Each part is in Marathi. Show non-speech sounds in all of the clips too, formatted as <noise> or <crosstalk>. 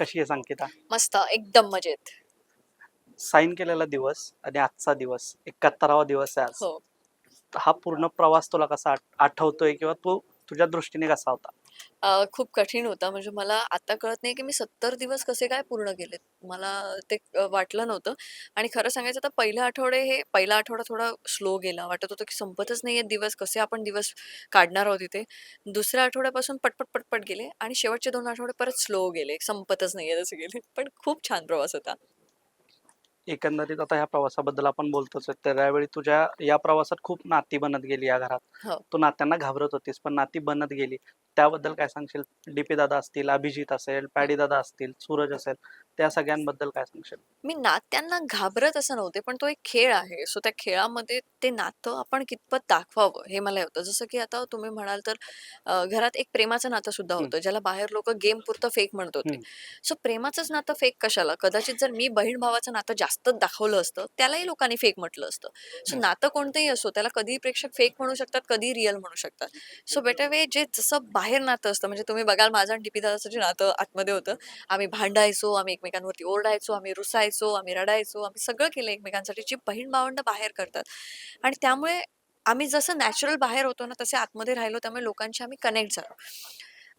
कशी आहे संकेता? मस्त एकदम मजेत. साईन केलेला दिवस आणि आजचा दिवस एकाहत्तरावा दिवस आहे आज. हो. हा पूर्ण प्रवास तुला कसा आठ- आठवतोय किंवा तू तुझ्या दृष्टीने कसा होता? अ, खूप कठीण होता. म्हणजे मला आता कळत नाही की मी सत्तर दिवस कसे काय पूर्ण केलेत. मला ते अ, वाटलं नव्हतं. आणि खरं सांगायचं तर पहिला आठवडे हे पहिला आठवडा थोडा स्लो गेला. वाटत होतं की संपतच नाहीये दिवस कसे आपण दिवस काढणार आहोत इथे. दुसऱ्या आठवड्यापासून पटपट पटपट गेले आणि शेवटचे दोन आठवडे परत स्लो गेले. संपतच नाहीये तसे गेले. पण खूप छान प्रवास होता. एकंदरीत आता ह्या प्रवासाबद्दल आपण बोलतोच आहे. तर त्यावेळी तुझ्या या प्रवासात खूप नाती बनत गेली या घरात हो. तू नात्यांना घाबरत होतीस पण नाती बनत गेली त्याबद्दल काय सांगशील डीपी दादा असतील अभिजित असेल पॅडी दादा असतील सूरज असेल त्या सगळ्यांबद्दल काय सांगशील? मी नात्यांना घाबरत असं नव्हते पण तो एक खेळ आहे. सो त्या खेळामध्ये ते नातं आपण कितपत दाखवावं हे मला होतं. जसं की आता तुम्ही म्हणाल तर अ, घरात एक प्रेमाचं नातं सुद्धा. होतं ज्याला बाहेर लोक गेम पुरतं फेक म्हणत होते. सो प्रेमाचंच नातं फेक कशाला? कदाचित जर मी बहीण भावाचं नातं जास्तच दाखवलं असतं त्यालाही लोकांनी फेक म्हटलं असतं. सो. नातं कोणतंही असो त्याला कधी प्रेक्षक फेक म्हणू शकतात कधी रिअल म्हणू शकतात. सो बेटर वे जे जसं बाहेर नातं असतं म्हणजे तुम्ही बघाल माझं आणि डीपी दादाचं जे नातं आतमध्ये होतं आम्ही भांडायचो आम्ही एकमेकांवरती ओरडायचो आम्ही रुसायचो आम्ही रडायचो आम्ही सगळं केलं एकमेकांसाठी जी बहीण भावंड बाहेर करतात. आणि त्यामुळे आम्ही जसं नॅचरल बाहेर होतो ना तसे आतमध्ये राहिलो त्यामुळे लोकांशी आम्ही कनेक्ट झालो.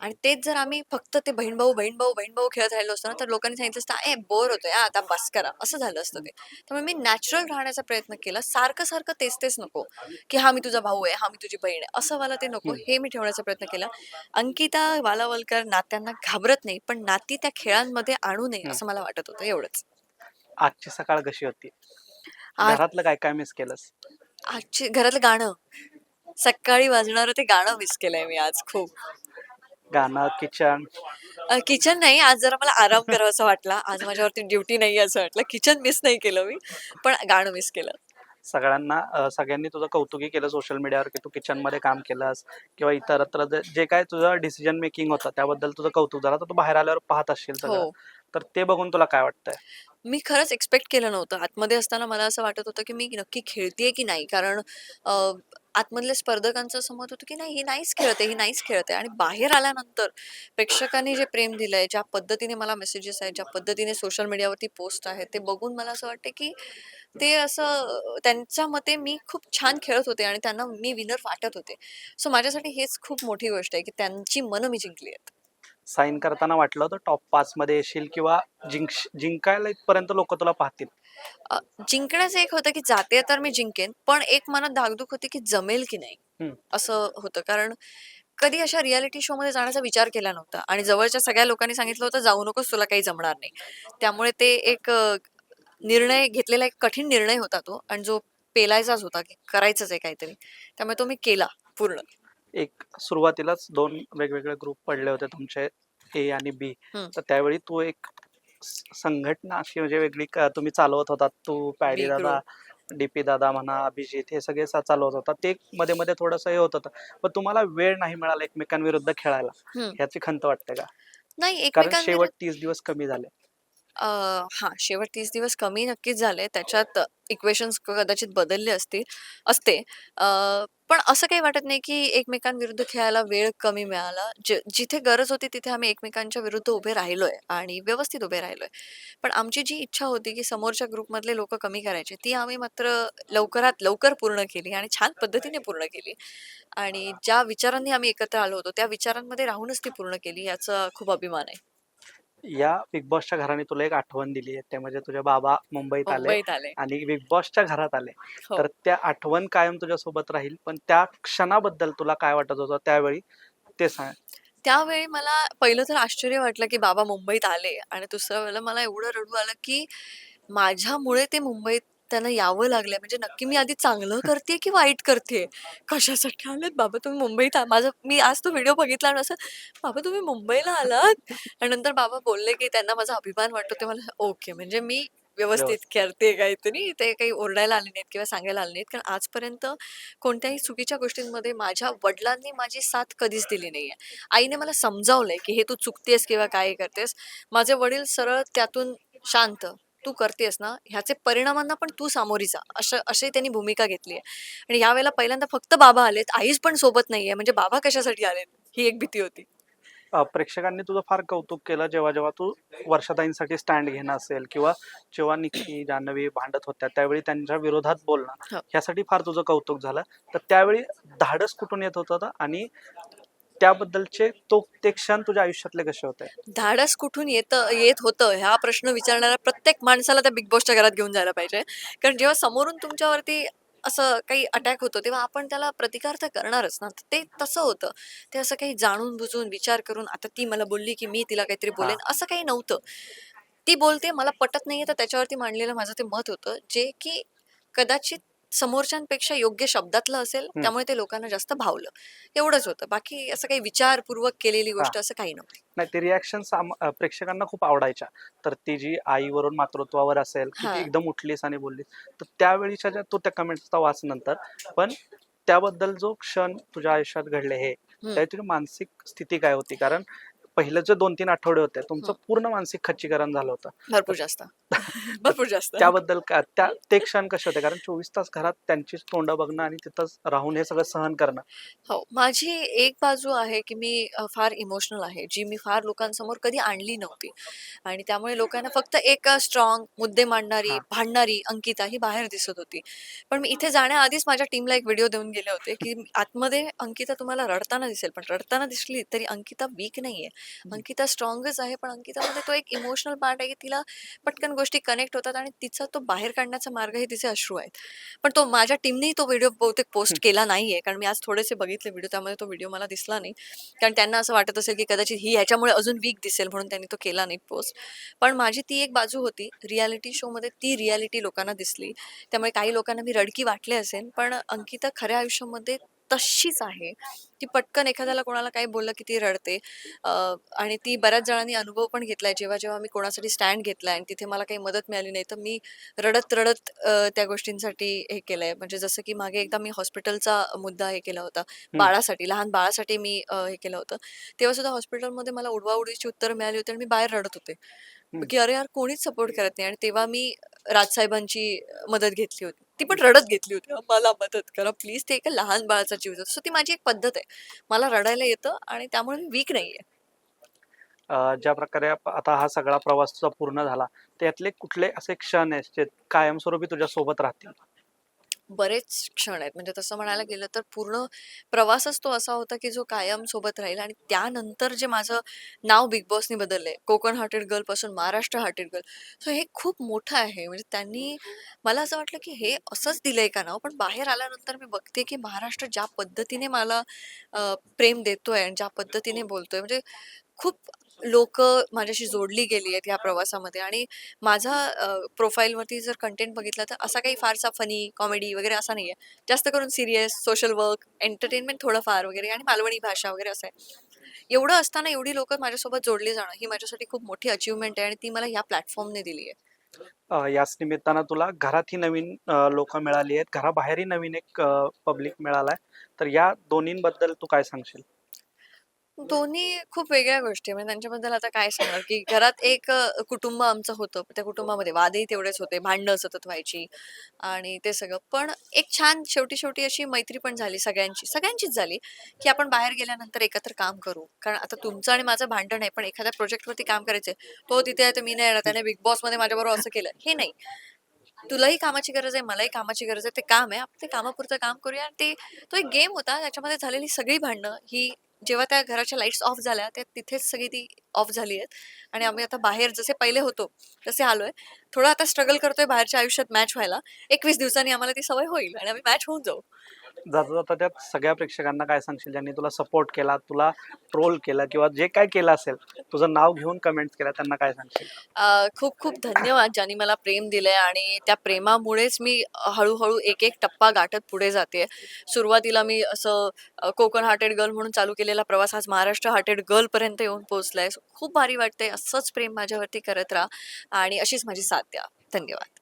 आणि तेच जर आम्ही फक्त ते बहीण भाऊ बहीण भाऊ बहीण भाऊ खेळत राहिलो असतो ना तर लोकांनी सांगितलं असतं ए बोर होतोय आता बस करा. असं झालं असतं ते. त्यामुळे मी नॅचरल राहण्याचा प्रयत्न केला. सारखं सारखं तेच तेच नको की हा मी तुझा भाऊ आहे हा मी तुझी बहीण आहे असं मला ते नको. हे मी ठेवण्याचा प्रयत्न केला. अंकिता वालावलकर नात्यांना घाबरत नाही पण नाती त्या खेळांमध्ये आणू नये. असं मला वाटत होतं एवढंच. आजची सकाळ कशी होती? घरातलं काय काय मिस केलंस? आजची घरातलं गाणं. सकाळी वाजणारं ते गाणं मिस केलंय मी आज खूप. गाणं किचन. किचन नाही. आज जरा मला आराम करावासा वाटला. आज माझ्यावरती ड्युटी नाही असं वाटलं. किचन मिस नाही केलं मी पण गाणं मिस केलं. सगळ्यांना अं, सगळ्यांनी तुझं कौतुकी केलं सोशल मीडियावर की तू किचनमध्ये काम केलंस किंवा इतरत्र जे- जे काय तुझं डिसिजन मेकिंग होतं त्याबद्दल तुझं कौतुक झालं. तर तू बाहेर आल्यावर पाहत असशील सगळं. हो. तर ते बघून तुला काय वाटतंय? मी खरंच एक्सपेक्ट केलं नव्हतं. आतमध्ये असताना मला असं वाटत होतं की मी नक्की खेळतेय की नाही? कारण अं, आतमधल्या स्पर्धकांचं असं मत होतं की नाही ही नाहीच खेळते ही नाहीच खेळते आणि बाहेर आल्यानंतर प्रेक्षकांनी जे प्रेम दिलंय ज्या पद्धतीने मला मेसेजेस आहेत ज्या पद्धतीने सोशल मीडियावरती पोस्ट आहेत ते बघून मला असं वाटतं की ते असं त्यांच्या मते मी खूप छान खेळत होते आणि त्यांना मी विनर वाटत होते. सो माझ्यासाठी हेच खूप मोठी गोष्ट आहे की त्यांची मनं मी जिंकली आहेत. साईन करताना वाटलं होतं टॉप पाच मध्ये येशील किंवा जिंक जिंकायला इथपर्यंत लोक तुला पाहतील. अ, जिंकण्याचं एक होतं की जाते तर मी जिंकेन पण एक मनात धाकधूक होती की जमेल की नाही. असं होतं. कारण कधी अशा रियालिटी शो मध्ये जाण्याचा विचार केला नव्हता आणि जवळच्या सगळ्या लोकांनी सांगितलं होतं जाऊ नकोस तुला काही जमणार नाही. त्यामुळे ते एक अ, निर्णय घेतलेला एक कठीण निर्णय होता तो आणि जो पेलायचाच होता की करायचंच आहे काहीतरी. त्यामुळे तो मी केला पूर्ण. एक सुरुवातीलाच दोन वेगवेगळे ग्रुप पडले होते तुमचे ए आणि बी. तर त्यावेळी तू एक संघटना अशी म्हणजे वेगळी क- तुम्ही चालवत होता तू पॅडी दादा डीपी दादा म्हणा अभिजित हे सगळे चालवत होता ते मध्ये मध्ये थोडस हे होत होतं. पण तुम्हाला वेळ नाही मिळाला एकमेकांविरुद्ध खेळायला. ह्याची खंत वाटते का? नाही कारण शेवट तीस दिवस कमी झाले. अ, हां, शेवट 30 दिवस कमी नक्कीच झाले. त्याच्यात इक्वेशन्स कदाचित बदलले असतील असते. अ, पण असं काही वाटत नाही, की एकमेकांविरुद्ध खेळायला वेळ कमी मिळाला. जि जिथे गरज होती तिथे आम्ही एकमेकांच्या विरुद्ध उभे राहिलोय आणि व्यवस्थित उभे राहिलोय. पण आमची जी इच्छा होती, की समोरच्या ग्रुपमधले लोकं कमी करायचे, ती आम्ही मात्र लवकरात लवकर पूर्ण केली आणि छान पद्धतीने पूर्ण केली. आणि ज्या विचारांनी आम्ही एकत्र आलो होतो, त्या विचारांमध्ये राहूनच ती पूर्ण केली याचा खूप अभिमान आहे. या बिग बॉसच्या घराने तुला एक आठवण दिली आहे ते म्हणजे तुझे बाबा मुंबईत आले मुंबईत आले. आणि बिग बॉसच्या घरात आले. हो. तर त्या आठवण कायम तुझ्या सोबत राहील. पण त्या क्षणाबद्दल तुला काय वाटत होतं त्यावेळी? ते सांग. त्यावेळी मला पहिलं तर आश्चर्य वाटलं, की बाबा मुंबईत आले. आणि दुसऱ्या वेळेला मला एवढं रडू आलं, की माझ्यामुळे ते मुंबईत त्यांना यावं लागलंय. म्हणजे नक्की मी आधी चांगलं करतेय की वाईट करतेय? कशासाठी आलेत बाबा तुम्ही मुंबईत आ माझा मी आज तो व्हिडिओ बघितला आणि असं, "बाबा तुम्ही मुंबईला आलात?" आणि नंतर बाबा बोलले, की त्यांना माझा अभिमान वाटतो. ते मला ओके म्हणजे मी व्यवस्थित करते काहीतरी. ते काही ओरडायला आले नाहीत किंवा सांगायला आले नाहीत. कारण आजपर्यंत कोणत्याही चुकीच्या गोष्टींमध्ये माझ्या वडिलांनी माझी साथ कधीच दिली नाहीये. आईने मला समजावलंय, की हे तू चुकतेस किंवा काय करतेस. माझे वडील सरळ त्यातून शांत, "तू करतेस ना, ह्याचे परिणामांना पण तू सामोरी जा." असं अशी त्यांनी भूमिका घेतली आहे. आणि यावेळेला पहिल्यांदा फक्त बाबा आलेत. आईच पण सोबत नाहीये. म्हणजे बाबा कशासाठी आलेत? ही एक भीती होती. प्रेक्षकांनी तुझं फार कौतुक केलं जेव्हा जेव्हा तू वर्षाताईंसाठी स्टँड घेणं असेल किंवा जेव्हा निक्की जान्हवी भांडत होत्या त्यावेळी त्यांच्या विरोधात हो. बोलणं ह्यासाठी फार तुझं कौतुक झालं तर त्यावेळी धाडस कुठून येत होतं आणि त्याबद्दलचे तो ते क्षण तुझ्या आयुष्यातले कसे होते? धाडस कुठून येतं येत होतं ह्या प्रश्न विचारणाऱ्या प्रत्येक माणसाला त्या बिग बॉसच्या घरात घेऊन जायला पाहिजे. कारण जेव्हा समोरून तुमच्यावरती असं काही अटॅक होतो तेव्हा आपण त्याला प्रतिकार तर करणारच ना. ते तसं होतं. ते असं काही जाणून बुजून विचार करून आता ती मला बोलली की मी तिला काहीतरी बोलेन असं काही नव्हतं. ती बोलते मला पटत नाहीये तर त्याच्यावरती मांडलेलं माझं ते मत होतं. जे की कदाचित समोरच्यांपेक्षा योग्य शब्दातलं असेल. त्यामुळे ते लोकांना जास्त भावलं. एवढंच होतं. बाकी असं काही विचारपूर्वक केलेली गोष्ट असं काही नव्हती. नाही ते रिॲक्शन प्रेक्षकांना खूप आवडायच्या. तर ती जी आईवरून मातृत्वावर असेल की. ती एकदम उठलीस आणि बोललीस तर त्यावेळीच्या ज्या तू त्या कमेंट्सचा वाच नंतर. पण त्याबद्दल जो क्षण तुझ्या आयुष्यात घडले हे तुझी मानसिक स्थिती काय होती? कारण पहिलं जे दोन तीन आठवडे होते तुमचं पूर्ण मानसिक खच्चीकरण झालं होतं. भरपूर जास्त. <laughs> भरपूर जास्त. त्याबद्दल का त्या ते क्षण कसे होते? कारण चोवीस तास घरात त्यांचीच तोंड बघणं आणि तिथंच राहून हे सगळं सहन करणं. हो माझी एक बाजू आहे की मी फार इमोशनल आहे जी मी फार लोकांसमोर कधी आणली नव्हती. आणि त्यामुळे लोकांना फक्त एक स्ट्रॉंग मुद्दे मांडणारी. भांडणारी अंकिता ही बाहेर दिसत होती. पण मी इथे जाण्याआधीच माझ्या टीमला एक व्हिडिओ देऊन गेले होते की आतमध्ये अंकिता तुम्हाला रडताना दिसेल पण रडताना दिसली तरी अंकिता वीक नाहीये. अंकिता स्ट्रॉंगच आहे पण अंकितामध्ये तो एक इमोशनल पार्ट आहे की तिला पटकन गोष्टी कनेक्ट होतात आणि तिचा तो बाहेर काढण्याचा मार्ग हे तिचे अश्रू आहेत. पण तो माझ्या टीमनेही तो व्हिडिओ बहुतेक पोस्ट केला नाहीये कारण मी आज थोडेसे बघितले व्हिडिओ त्यामध्ये तो व्हिडिओ मला दिसला नाही. कारण त्यांना असं वाटत असेल की कदाचित ही ह्याच्यामुळे अजून वीक दिसेल म्हणून त्यांनी तो केला नाही पोस्ट पण माझी ती एक बाजू होती रियालिटी शोमध्ये ती रियालिटी लोकांना दिसली. त्यामुळे काही लोकांना मी रडकी वाटले असेल पण अंकिता खऱ्या आयुष्यामध्ये तशीच आहे. ती पटकन एखाद्याला कोणाला काही बोललं की ती रडते. आणि ती बऱ्याच जणांनी अनुभव पण घेतलाय. जेव्हा जेव्हा मी कोणासाठी स्टँड घेतलाय आणि तिथे मला काही मदत मिळाली नाही तर मी रडत रडत त्या गोष्टींसाठी हे केलंय. म्हणजे जसं की मागे एकदा मी हॉस्पिटलचा मुद्दा हे केला होता. बाळासाठी लहान बाळासाठी मी हे केलं होतं. तेव्हा सुद्धा हॉस्पिटलमध्ये मला उडवाउडीची उत्तरं मिळाली होती आणि मी बाहेर रडत होते. की अरे यार कोणीच सपोर्ट करत नाही. आणि तेव्हा मी राजसाहेबांची मदत घेतली होती. ती पण रडत घेतली होती. मला मदत करा प्लीज ते एका लहान बाळाचा जीव जातो. सो ती माझी एक पद्धत आहे. मला रडायला येतं आणि त्यामुळे मी वीक नाहीये. ज्या प्रकारे आता हा सगळा प्रवास तुझा पूर्ण झाला त्यातले कुठले असे क्षण आहेत जे कायमस्वरूपी तुझ्या सोबत राहतील? बरेच क्षण आहेत. म्हणजे तसं म्हणायला गेलं तर पूर्ण प्रवासच तो असा होता की जो कायम सोबत राहील आणि त्यानंतर जे माझं नाव बिग बॉसनी बदललंय कोकण हार्टेड गर्लपासून महाराष्ट्र हार्टेड गर्ल सो हे खूप मोठं आहे. म्हणजे त्यांनी मला असं वाटलं की हे असंच दिलंय का नाव? पण बाहेर आल्यानंतर मी बघते की महाराष्ट्र ज्या पद्धतीने मला अं, प्रेम देतोय आणि ज्या पद्धतीने बोलतोय म्हणजे खूप लोक माझ्याशी जोडली गेली आहेत या प्रवासामध्ये आणि माझा प्रोफाईलवरती जर कंटेंट बघितला तर असा काही फारसा फनी कॉमेडी वगैरे असा नाही आहे जास्त करून सिरियस सोशल वर्क एंटरटेनमेंट थोडंफार वगैरे आणि मालवणी भाषा वगैरे असं आहे. एवढं असताना एवढी लोक माझ्यासोबत जोडली जाणं ही माझ्यासाठी खूप मोठी अचिव्हमेंट आहे आणि ती मला या प्लॅटफॉर्मने दिली आहे याच निमित्तानं तुला घरातही नवीन लोक मिळाली आहेत घराबाहेरही नवीन एक पब्लिक मिळालाय. तर या दोन्हींबद्दल तू काय सांगशील? दोन्ही खूप वेगळ्या गोष्टी आहे. म्हणजे त्यांच्याबद्दल आता काय सांगणार? की घरात एक अ, कुटुंब आमचं होतं. त्या कुटुंबामध्ये वादही तेवढेच होते. भांडणं सतत व्हायची आणि ते सगळं. पण एक छान शेवटी शेवटी अशी मैत्री पण झाली सगळ्यांची. सगळ्यांचीच झाली की आपण बाहेर गेल्यानंतर एकत्र काम करू. कारण आता तुमचं आणि माझं भांडण आहे पण एखाद्या प्रोजेक्टवरती काम करायचंय. तो तिथे आहे तर मी नाही येणार. त्याने बिग बॉसमध्ये माझ्याबरोबर असं केलं. हे नाही. तुलाही कामाची गरज आहे मलाही कामाची गरज आहे. ते काम आहे. आपण ते कामापुरतं काम करूया. आणि ते तो एक गेम होता. त्याच्यामध्ये झालेली सगळी भांडणं ही जेव्हा त्या घराच्या लाईट्स ऑफ झाल्या त्या तिथेच सगळी ती ऑफ झाली आहेत. आणि आम्ही आता बाहेर जसे पहिले होतो तसे आलोय. थोडं आता स्ट्रगल करतोय बाहेरच्या आयुष्यात मॅच व्हायला. एकवीस दिवसांनी आम्हाला ती सवय होईल आणि आम्ही मॅच होऊन जाऊ. जाता जाता त्यात सगळ्या प्रेक्षकांना काय सांगशील? ज्यांनी तुला सपोर्ट केला तुला ट्रोल केला किंवा जे काय केलं असेल तुझं नाव घेऊन कमेंट केला त्यांना काय सांगशील? अ, खूप खूप धन्यवाद ज्यांनी मला प्रेम दिलंय आणि त्या प्रेमामुळेच मी हळूहळू एक एक टप्पा गाठत पुढे जाते सुरुवातीला मी असं अ, कोकण हार्टेड गर्ल म्हणून चालू केलेला प्रवास आज महाराष्ट्र हार्टेड गर्ल पर्यंत येऊन पोहोचलाय. खूप भारी वाटतंय. असंच प्रेम माझ्यावरती करत राहा आणि अशीच माझी साथ द्या. धन्यवाद.